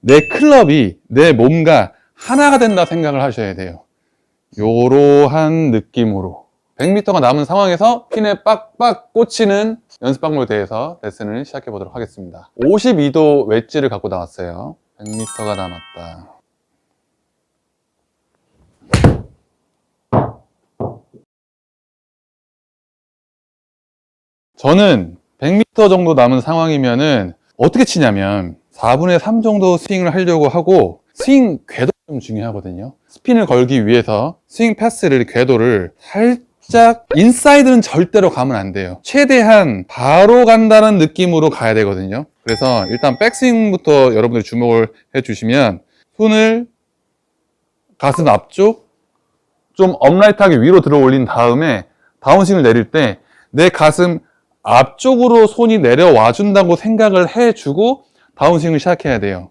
내 클럽이 내 몸과 하나가 된다 생각을 하셔야 돼요. 요러한 느낌으로 100m가 남은 상황에서 핀에 빡빡 꽂히는 연습 방법에 대해서 레슨을 시작해 보도록 하겠습니다. 52도 웨지를 갖고 나왔어요. 100m가 남았다. 저는 100m 정도 남은 상황이면은 어떻게 치냐면 4분의 3 정도 스윙을 하려고 하고 스윙 궤도 좀 중요하거든요. 스핀을 걸기 위해서 스윙 패스를 궤도를 살짝 인사이드는 절대로 가면 안 돼요. 최대한 바로 간다는 느낌으로 가야 되거든요. 그래서 일단 백스윙부터 여러분들이 주목을 해 주시면 손을 가슴 앞쪽 좀 업라이트하게 위로 들어 올린 다음에 다운스윙을 내릴 때 내 가슴 앞쪽으로 손이 내려와 준다고 생각을 해주고 다운스윙을 시작해야 돼요.